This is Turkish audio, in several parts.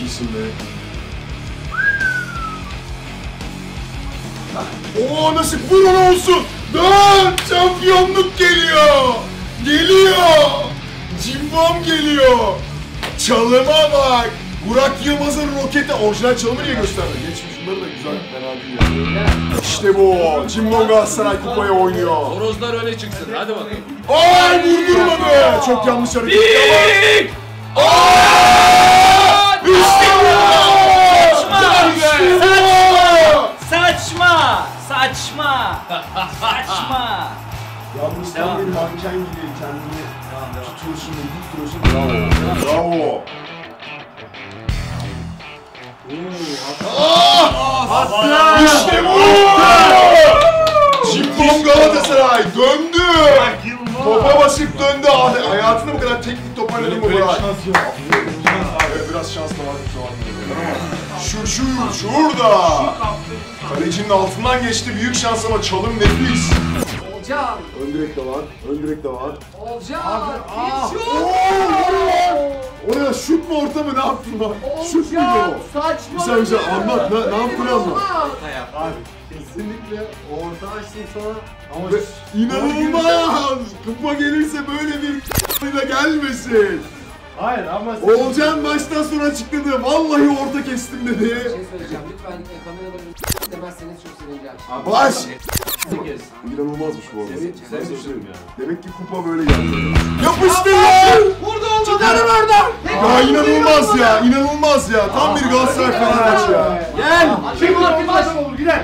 iyisin be. Oo nasıl vur ona olsun. Dön şampiyonluk geliyor. Geliyor. Cimbom geliyor. Çalıma bak. Burak Yılmaz'ın roketi orijinal çalımı niye gösterdi? Geçmiş bunları da güzel fena değil ya. İşte bu. Cimbom Galatasaray kupaya oynuyor. Horozlar öne çıksın. Hadi bakalım. Ay vurdurmadı. Çok yanlış hareket yaptı ama. Aa! İşte bu. İşte bu. Saçma! Saçma! Saçma! Yalnız Devam. tam bir manken gibi kendini tutuyorsun, tutuyorsun. Bravo. Bravo. Ah! İşte bu! Cimbom Galatasaray döndü. Topa basıp döndü. Hayatında bu kadar teknik top oynadın mı Burak? Biraz şans da var kusura bakmayın ama şu şu şurada. Kalecinin altından geçti büyük şans ama çalım nefis. Olcan! Ön direk de var. Ön direk de var. Olcan! Yok! Oo! Oraya şut mu orta mı ne yaptın lan? Şut muydu o? Saçma! Güzel güzel anlat ne, ne yaptın anlat. Abi kesinlikle orta açtım sana ama Ve İnanılmaz! Kupa gelirse böyle bir ile gelmesin. Hayır ama Olcan baştan sonra açıkladı. Vallahi orta kestim Bir dedi. şey söyleyeceğim. Lütfen e, kameraları demezseniz çok sevineceğim. Baş! İnanılmazmış bu arada. Demek ki kupa böyle geldi. Yapıştır lan! Vurdu olmadı! Çıkarın oradan! Ya inanılmaz ya, inanılmaz ya. Tam bir Galatasaray Fenerbahçe ya. Gel. Şimdi Şimdi arkadaş- arkadaş olur gider.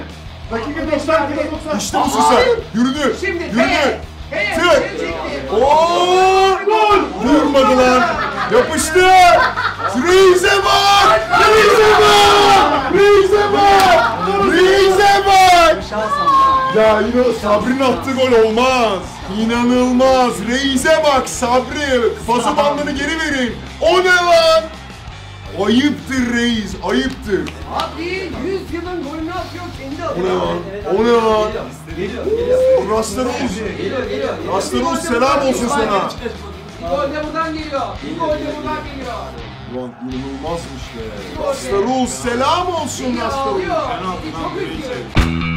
Dakika 90 dakika 90. İşte bu sen. Yürüdü. Şimdi Yürüdü. hey! Hey! Tüh. Seni çekti. Oo! Gol! Vurmadı. Yapıştı. Reis'e bak! Reis'e bak! Ya yine Sabri'nin attığı gol olmaz. İnanılmaz. Reis'e bak Sabri. Pası bandını geri verin. O ne lan? Ayıptır reis, ayıptır. Abi 100 yılın golünü atıyor kendi O ne adına. lan? O ne lan? Geliyor, geliyor. Geliyor, geliyor. Selam olsun sana. Bir gol de buradan geliyor. Bir gol de buradan geliyor. Ulan inanılmazmış be. Rastarul selam olsun alıyor. Çok üzgün.